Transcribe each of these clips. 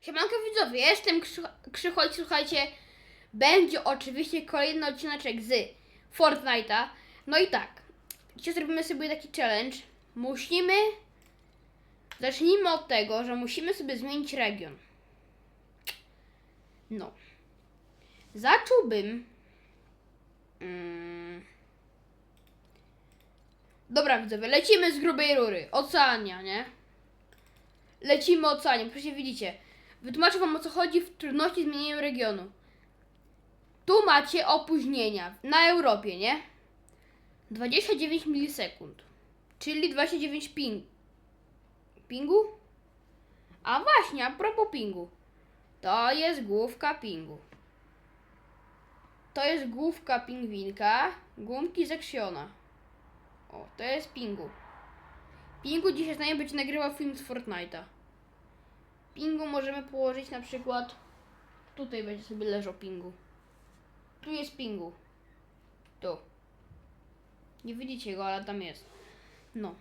Siemanko widzowie, jestem Krzy- Krzychoć, słuchajcie, będzie oczywiście kolejny odcineczek z Fortnite'a. No i tak, dzisiaj zrobimy sobie taki challenge. Musimy, zacznijmy od tego, że musimy sobie zmienić region. No. Zacząłbym... Mm, dobra widzowie, lecimy z grubej rury, Oceania, nie? Lecimy oceaniem, przecież widzicie. Wytłumaczę wam o co chodzi w trudności zmienienia regionu. Tu macie opóźnienia na Europie, nie? 29 milisekund, czyli 29 ping. Pingu? A właśnie, a propos pingu. To jest główka pingu. To jest główka pingwinka, gumki z Aksiona. O, to jest pingu. Pingu dzisiaj z nami będzie nagrywał film z Fortnite'a. Pingu możemy położyć na przykład. Tutaj będzie sobie leżał pingu. Tu jest pingu. Tu. Nie widzicie go, ale tam jest. No.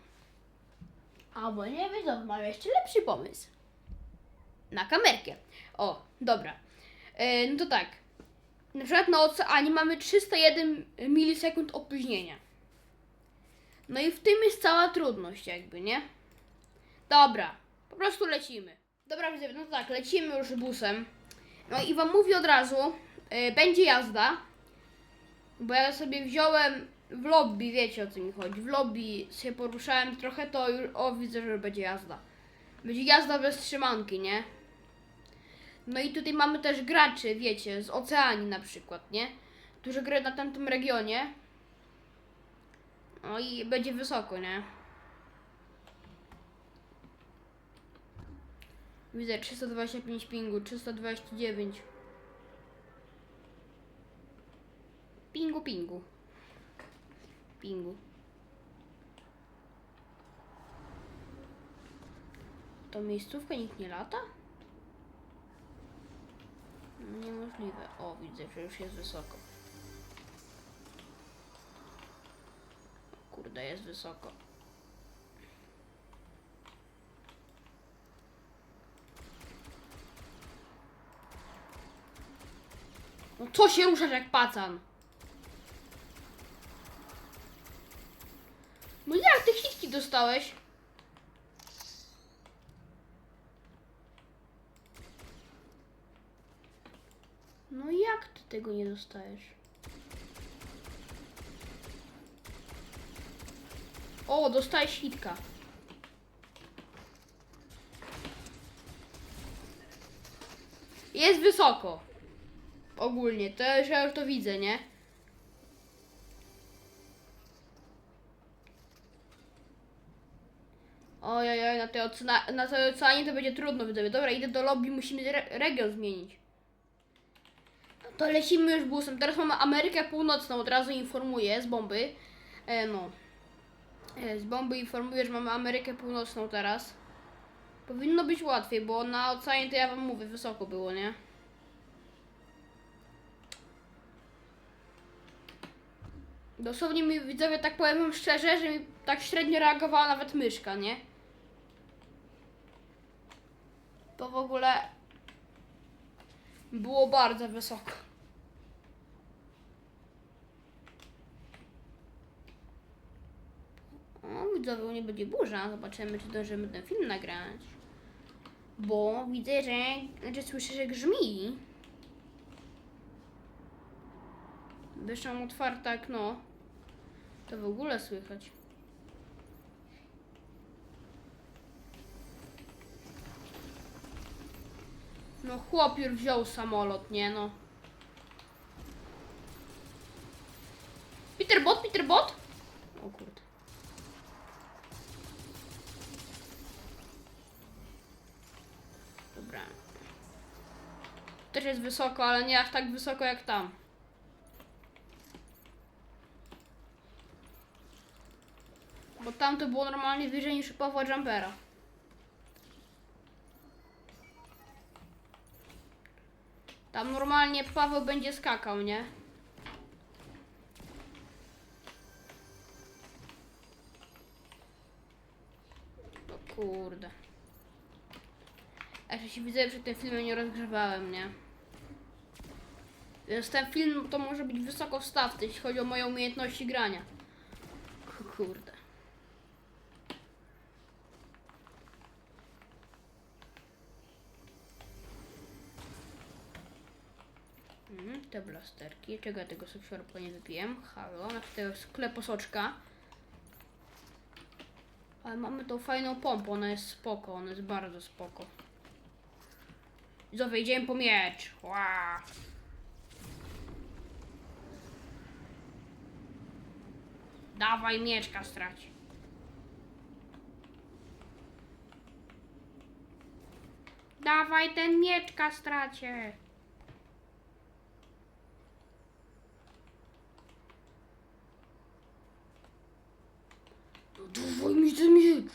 Albo nie widzą, mam jeszcze lepszy pomysł. Na kamerkę. O, dobra. E, no to tak. Na przykład na oceanie mamy 301 milisekund opóźnienia. No i w tym jest cała trudność, jakby, nie? Dobra, po prostu lecimy. Dobra, widzowie, no tak, lecimy już busem. No i wam mówię od razu, y, będzie jazda. Bo ja sobie wziąłem w lobby, wiecie o co mi chodzi. W lobby się poruszałem trochę, to już, o widzę, że będzie jazda. Będzie jazda bez trzymanki, nie? No i tutaj mamy też graczy, wiecie, z Oceanii na przykład, nie? Którzy grają na tamtym regionie. No i będzie wysoko, nie? Widzę 325 pingu, 329. Pingu, pingu. Pingu. To miejscówka nikt nie lata? No Niemożliwe. O, widzę, że już jest wysoko. Kurde, jest wysoko. No co się ruszasz jak pacan? No jak te hitki dostałeś? No jak ty tego nie dostajesz? O, dostałeś hitka. Jest wysoko. Ogólnie, to ja już to widzę, nie? Ojej, na tej, na tej oceanie to będzie trudno widzowie. Dobra, idę do lobby, musimy re region zmienić. No to lecimy już busem. Teraz mamy Amerykę Północną, od razu informuję z bomby. E, no. E, z bomby informuję, że mamy Amerykę Północną teraz. Powinno być łatwiej, bo na oceanie to ja wam mówię, wysoko było, nie? Dosłownie mi widzowie, tak powiem szczerze, że mi tak średnio reagowała nawet myszka, nie? To w ogóle było bardzo wysoko. O, widzowie, nie będzie burza. Zobaczymy, czy zdążymy ten film nagrać. Bo widzę, że... Znaczy słyszę, że grzmi. Wyszłam otwarte okno. To w ogóle słychać. No chłopier wziął samolot, nie no. Peter Bot, Peter Bot? O kurde. Dobra. Też jest wysoko, ale nie aż tak wysoko jak tam. Bo to było normalnie wyżej niż Pawła Jumpera. Tam normalnie Paweł będzie skakał, nie? Kurde. Ja się widzę, że ten film nie rozgrzewałem, nie? Więc ten film to może być wysoko w jeśli chodzi o moje umiejętności grania. Ku- Kurde. Mhm, te blasterki. Czego ja tego soczorpa nie wypiłem? Halo, na tego skleposoczka. Ale mamy tą fajną pompę, ona jest spoko, ona jest bardzo spoko. Widzowie, idziemy po miecz. Ła. Dawaj mieczka strać. Dawaj ten mieczka stracie. Dawaj mi ten miecz.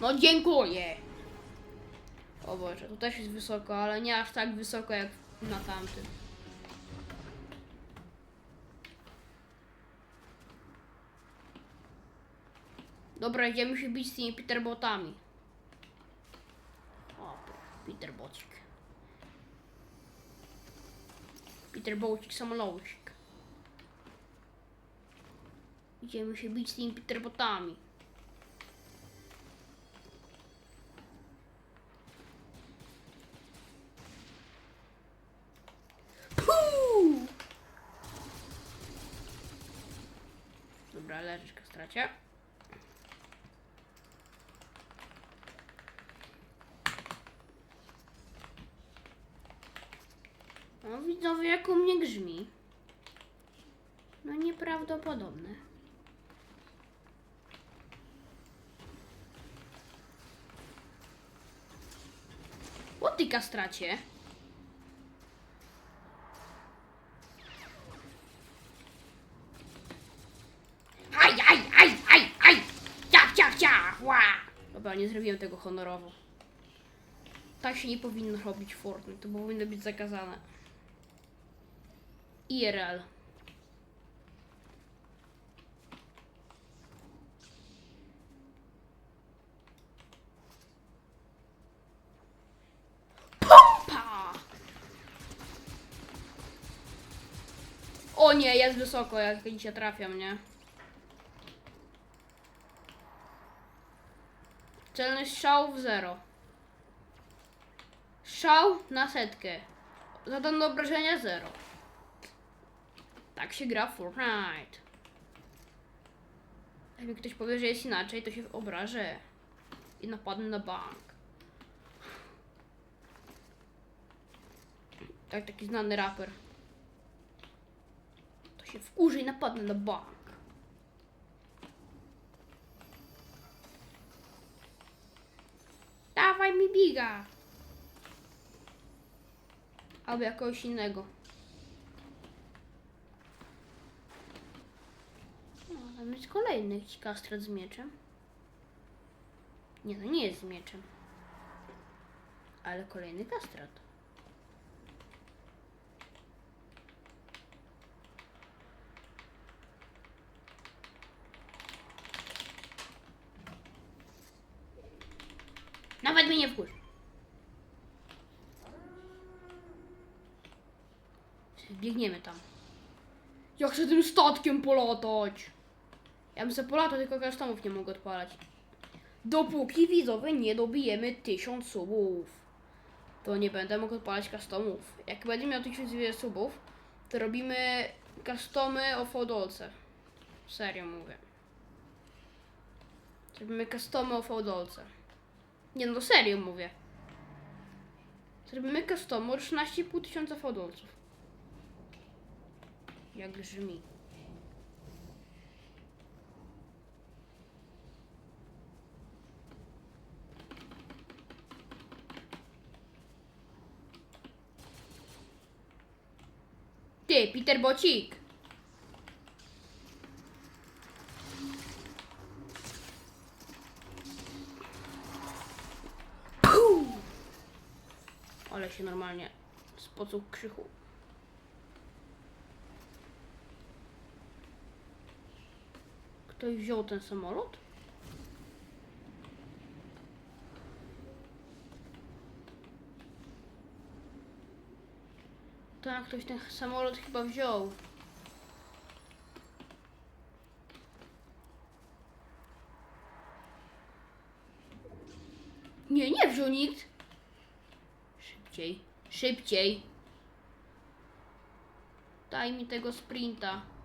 No dziękuję. O Boże, to też jest wysoko, ale nie aż tak wysoko jak na tamtym. Dobra, idziemy się bić z tymi Peterbotami. O, Peterbocik. Peterbocik, samolocik. Idziemy się bić z tymi Peterbotami. Puu! Dobra, leżysz kastracie. No widzowie, jak u mnie grzmi. No nieprawdopodobne. O ty kastracie. Aj, aj, aj, aj, aj! Ciach, ciach, ciach! Ła! Dobra, nie zrobiłem tego honorowo. Tak się nie powinno robić Fortnite, to powinno być zakazane. IRL. O nie, jest wysoko, jak dzisiaj trafiam, nie? Celny strzał w zero. Strzał na setkę. Zadane obrażenia zero. Tak się gra Fortnite. Jak mi ktoś powie, że jest inaczej, to się obrażę. I napadnę na bank. Tak, taki znany raper. To się wkurzy i napadnę na bank. Dawaj mi biga. Albo jakoś innego. No, tam jest kolejny jakiś kastrat z mieczem. Nie, no nie jest z mieczem. Ale kolejny kastrat. Nawet mnie nie wkurz. Biegniemy tam. Ja chcę tym statkiem polatać. Ja bym sobie polatał, tylko customów nie mogę odpalać. Dopóki widzowie nie dobijemy 1000 subów, to nie będę mógł odpalać customów. Jak będzie miał 1200 subów, to robimy customy o fodolce. Serio mówię. Zrobimy customy o fodolce. Nie no, serio mówię. Zrobimy customy o 13,5 tysiąca fodolców. Jak brzmi. Ty, Peter Bocik. Puh! Ale się normalnie spocł krzychu. ktoś wziął ten samolot? Tak, ktoś ten samolot chyba wziął. Nie, nie wziął nikt. Szybciej, szybciej. Daj mi tego sprinta.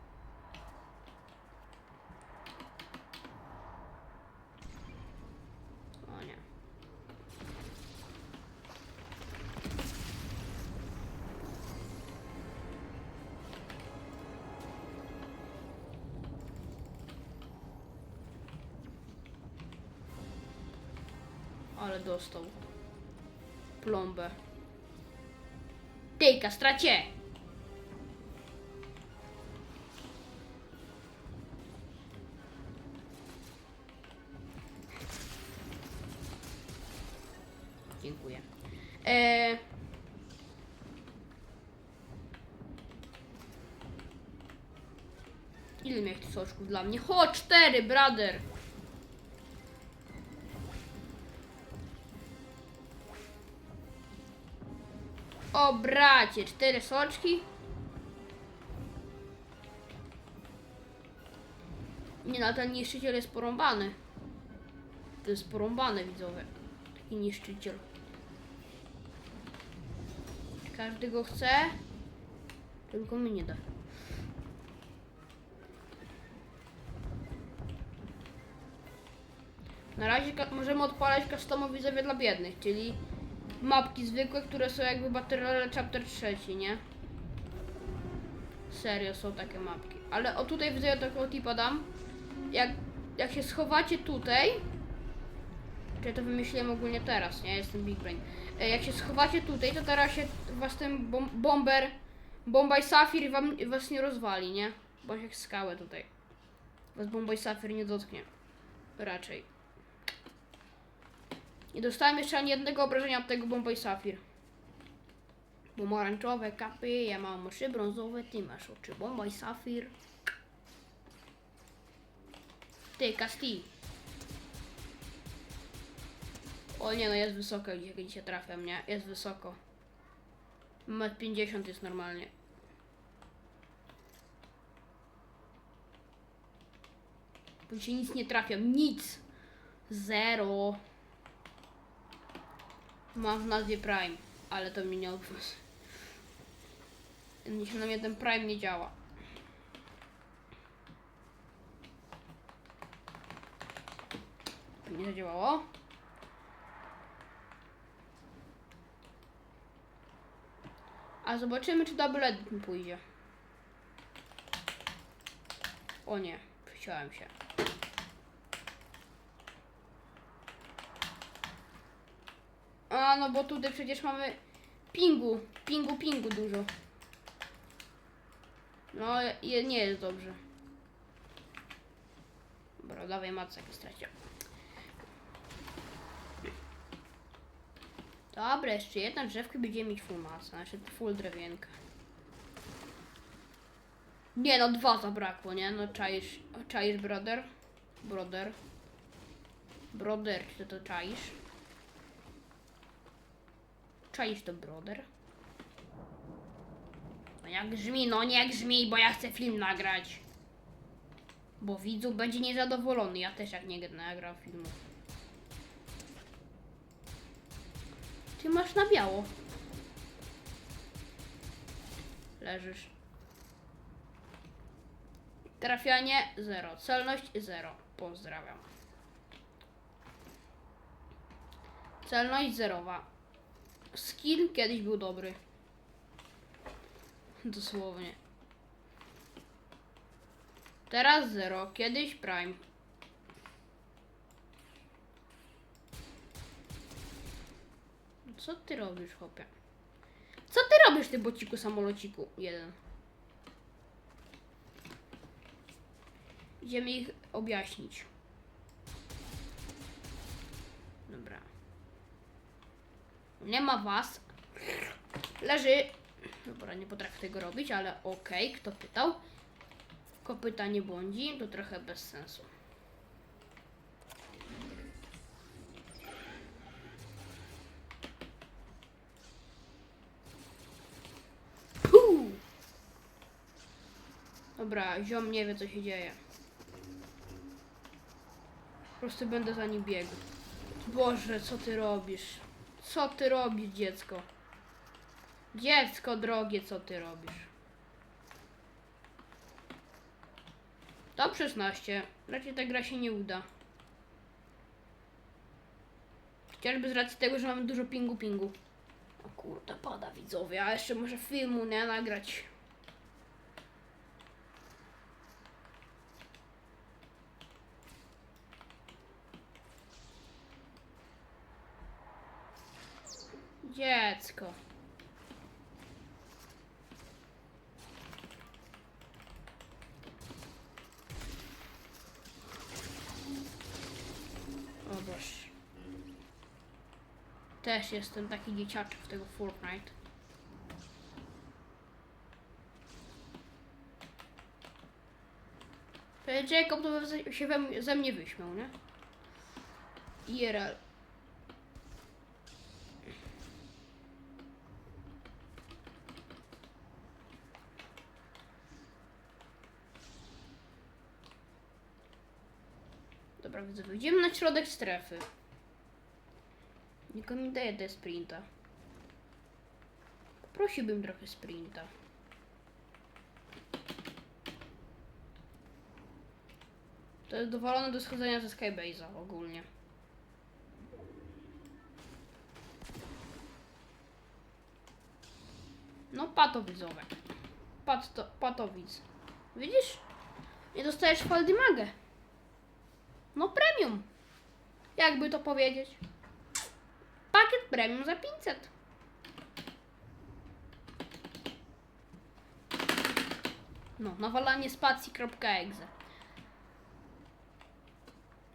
Dostał. Plombę. Ty, kastracie! Dziękuję. E... Ile miałeś soczków dla mnie? Chodź, cztery, brother! Bracie, cztery soczki? Nie no, ten niszczyciel jest porąbany. To jest porąbane, widzowie. Taki niszczyciel. Każdy go chce, tylko mi nie da. Na razie możemy odpalać customowi widzowie dla biednych, czyli mapki zwykłe, które są jakby Battle Chapter 3, nie? Serio są takie mapki. Ale o tutaj widzę ja taką tipa dam. Jak, jak się schowacie tutaj, czy ja to wymyśliłem ogólnie teraz, nie? Jestem Big Brain. E, Jak się schowacie tutaj, to teraz się was ten bom bomber, Bombay Safir wam, was nie rozwali, nie? Bo jak skałę tutaj. Was Bombay Safir nie dotknie. Raczej. Nie dostałem jeszcze ani jednego obrażenia od tego Bombay Safir. Pomarańczowe kapy, ja mam oczy brązowe, ty masz oczy Bombay Safir. Ty, Casti. O nie, no jest wysoko, gdzie, się trafiam, nie? Jest wysoko. Metr 50 jest normalnie. Tu się nic nie trafiam, nic. Zero. Mam w nazwie Prime, ale to mi nie. Niech na mnie ten Prime nie działa. Nie zadziałało? A zobaczymy, czy double edit mi pójdzie. O nie, przyciąłem się. A, no bo tutaj przecież mamy pingu, pingu, pingu dużo. No, je, nie jest dobrze. Dobra, dawaj macek stracił. Dobra, jeszcze jedna drzewka będzie mieć full masa, znaczy full drewienka. Nie no, dwa zabrakło, nie? No czaisz, czaisz brother? Brother. Brother, czy to czaisz? Czaisz to brother? No jak grzmi, no nie grzmi, bo ja chcę film nagrać. Bo widzu będzie niezadowolony, ja też jak nie nagram filmu. Ty masz na biało. Leżysz. Trafianie 0. Celność 0. Pozdrawiam. Celność zerowa. Skill kiedyś był dobry. Dosłownie. Teraz 0. Kiedyś prime. Co ty robisz, chłopie? Co ty robisz, ty bociku samolociku? Jeden. Idziemy ich objaśnić. Nie ma was. Leży. Dobra, nie potrafię tego robić, ale okej, kto pytał? Kopyta nie błądzi, to trochę bez sensu. Pu! Dobra, ziom nie wie co się dzieje. Po prostu będę za nim biegł. Boże, co ty robisz? Co ty robisz, dziecko? Dziecko drogie, co ty robisz? Top 16. Raczej ta gra się nie uda. Chociażby z racji tego, że mamy dużo pingu pingu. O kurde, pada widzowie, a jeszcze może filmu nie nagrać. Dziecko. O Boże. Też jestem taki dzieciaczek w tego Fortnite. Jacob to się we, ze mnie wyśmiał, nie? IRL. Dobra, widzę. Idziemy na środek strefy. Niko mi daje te sprinta. Prosiłbym trochę sprinta. To jest dowolone do schodzenia ze Skybase'a ogólnie. No pato widzowe. Pat to, patowic. Widzisz? Nie dostajesz Faldimagę. No premium. Jakby to powiedzieć. Pakiet premium za 500. No, nawalanie spacji.exe.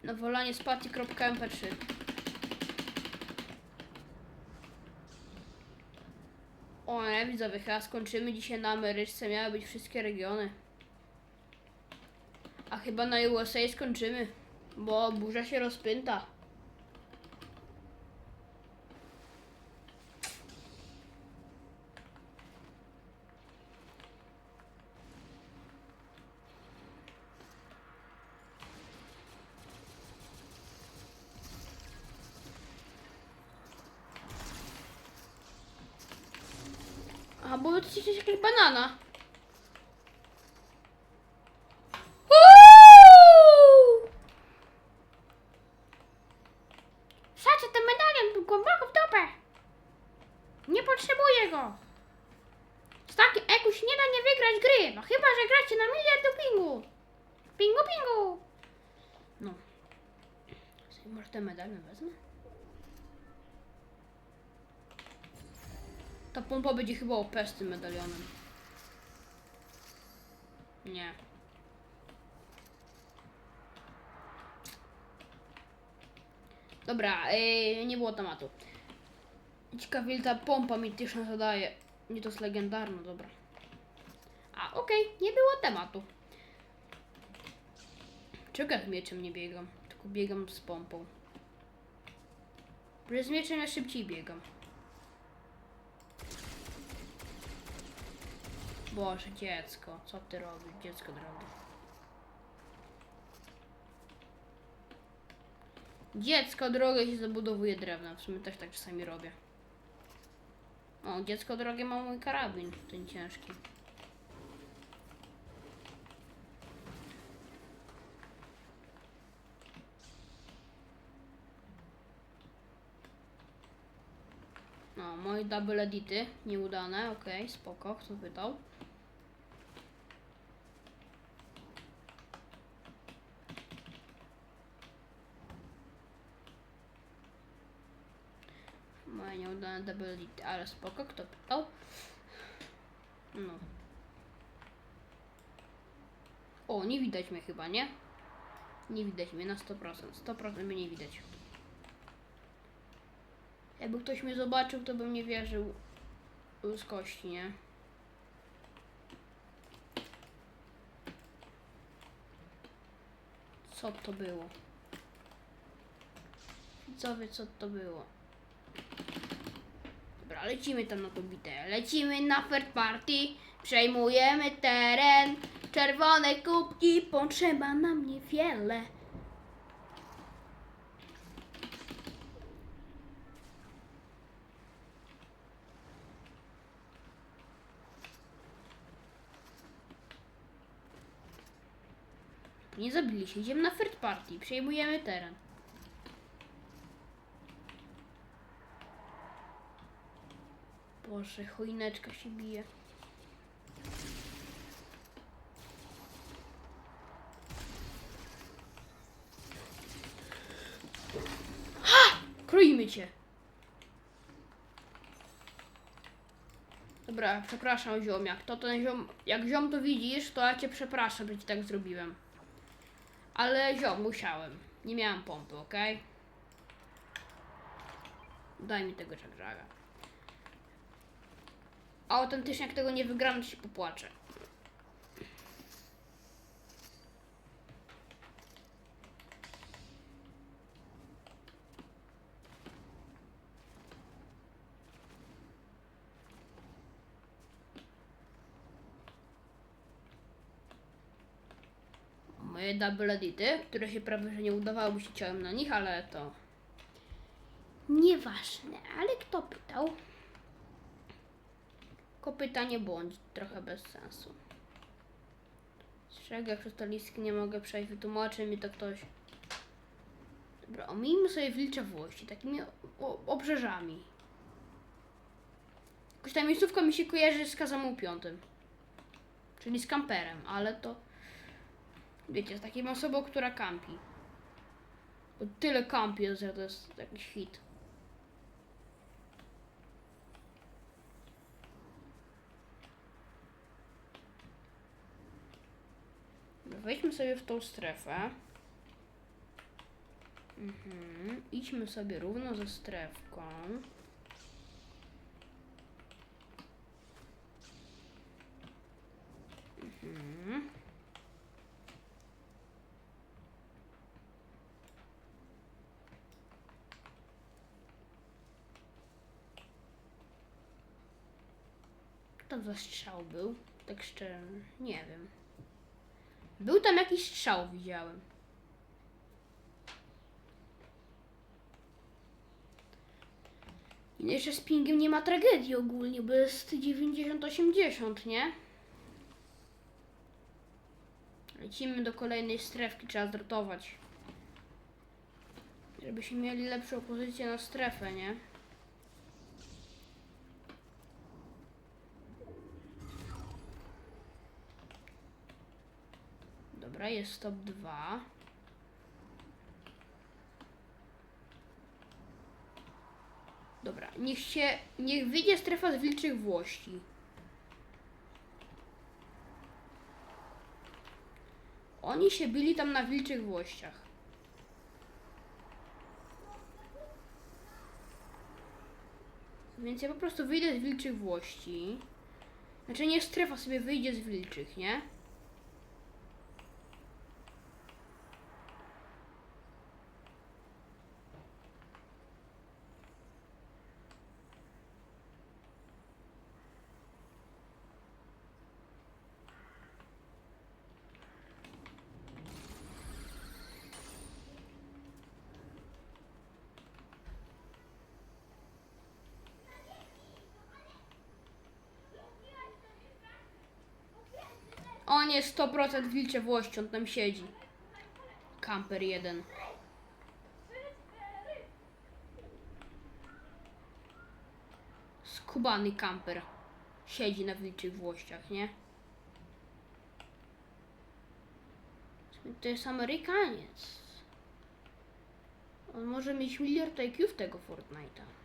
Nawalanie spacji.mp3. O nie, widzowie, chyba skończymy dzisiaj na Ameryczce. Miały być wszystkie regiony. A chyba na USA skończymy, bo burza się rozpęta. A, bo to jest jakaś banana. Sadzę ten medalion tu głęboko w dupę. Nie potrzebuję go. Z takim ekuś nie da nie wygrać gry. No chyba, że gracie na miliard pingu. Pingu, pingu. No. Może ten medalion wezmę? Ta pompa będzie chyba OP z tym medalionem. Nie. Dobra, yy, nie było tematu. Ciekawie, ta pompa mi też zadaje. Nie to jest legendarna, dobra. A, okej, nie było tematu. Czego z mieczem nie biegam? Tylko biegam z pompą. Że z mieczem ja szybciej biegam. Boże, dziecko, co ty robisz, dziecko drogie? Dziecko drogie się zabudowuje drewnem, w sumie też tak czasami robię. O, dziecko drogie ma mój karabin, ten ciężki. No, moje double edity, nieudane, okej, spoko, kto pytał. Nieudane double edity, ale spoko, kto pytał. No. O, nie widać mnie chyba, nie? Nie widać mnie na 100%, 100% mnie nie widać. Jakby ktoś mnie zobaczył, to bym nie wierzył z kości, nie? Co to było? Widzowie, co to było? Dobra, lecimy tam na tą bitę. Lecimy na third party. Przejmujemy teren. Czerwone kubki potrzeba nam niewiele. Nie zabili się. Idziemy na third party. Przejmujemy teren. Boże, choineczka się bije. Ha! Kroimy cię. Dobra, przepraszam ziom, jak to ten ziom, jak ziom to widzisz, to ja cię przepraszam, że ci tak zrobiłem. Ale ziom, musiałem. Nie miałem pompy, okej? Daj mi tego żagraga. A autentycznie jak tego nie wygram, to się popłaczę. Moje double edity, które się prawie że nie udawało, bo siedziałem na nich, ale to... Nieważne, ale kto pytał? Kopyta nie bądź, trochę bez sensu. Strzegę przez te listki nie mogę przejść, wytłumaczy mi to ktoś. Dobra, omijmy sobie wilcze włości, takimi obrzeżami. Jakoś ta miejscówka mi się kojarzy z Kazamą Piątym. Czyli z kamperem, ale to... Wiecie, z taką osobą, która kampi. Bo tyle kampi, że to jest jakiś hit. Dobra, Wejdźmy sobie w tą strefę. Mhm. Idźmy sobie równo ze strefką. Mhm. Tam za strzał był? Tak szczerze, nie wiem. Był tam jakiś strzał, widziałem. I jeszcze z pingiem nie ma tragedii ogólnie, bo jest 90-80, nie? Lecimy do kolejnej strefki, trzeba zrotować. Żebyśmy mieli lepszą pozycję na strefę, nie? Dobra, jest top 2. Dobra, niech się, niech wyjdzie strefa z wilczych włości. Oni się byli tam na wilczych włościach. Więc ja po prostu wyjdę z wilczych włości. Znaczy niech strefa sobie wyjdzie z wilczych, nie? Jest 100% wilcze włości, on tam siedzi. Kamper jeden. Skubany kamper. Siedzi na wilczych włościach, nie? To jest Amerykaniec. On może mieć miliard IQ w tego Fortnite'a.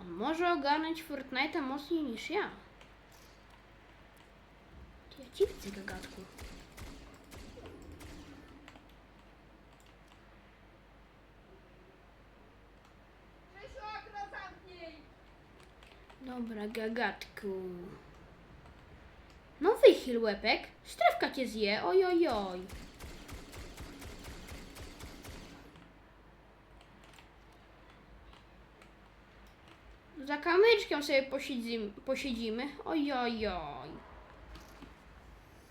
On może ogarnąć Fortnite'a mocniej niż ja. Ja ci widzę, gagatku. Dobra, gagatku. No wychyl łepek. Strefka cię zje, oj, oj, oj. Za kamyczkiem sobie posiedzimy. posiedzimy. Ojojoj.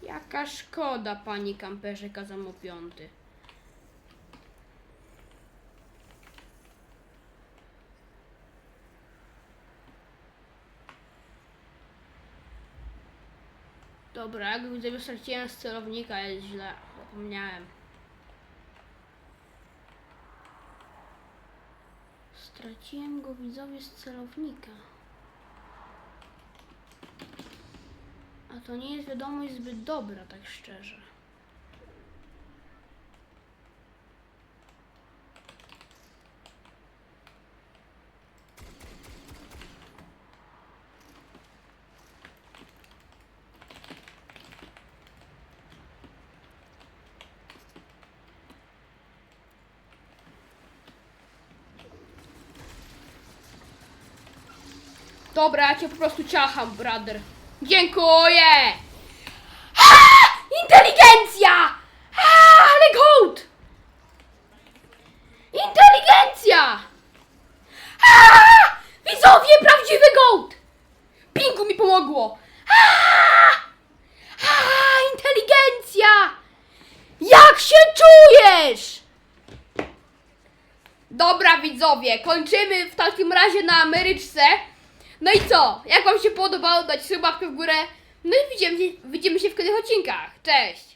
Jaka szkoda, pani kamperze Kazamo Piąty. Dobra, jak widzę, straciłem z celownika, jest źle. Zapomniałem. Straciłem go widzowie z celownika. A to nie jest wiadomość zbyt dobra, tak szczerze. Dobra, ja cię po prostu ciacham, brother. Dziękuję! Ha! Inteligencja! Ha! Ale gołd! Inteligencja! Ha! Widzowie, prawdziwy gołd! Pingu mi pomogło! Ha! Ha! Inteligencja! Jak się czujesz? Dobra widzowie, kończymy w takim razie na Ameryczce. No i co? Jak wam się podobało, dać suba w górę. No i widzimy, widzimy się w kolejnych odcinkach. Cześć!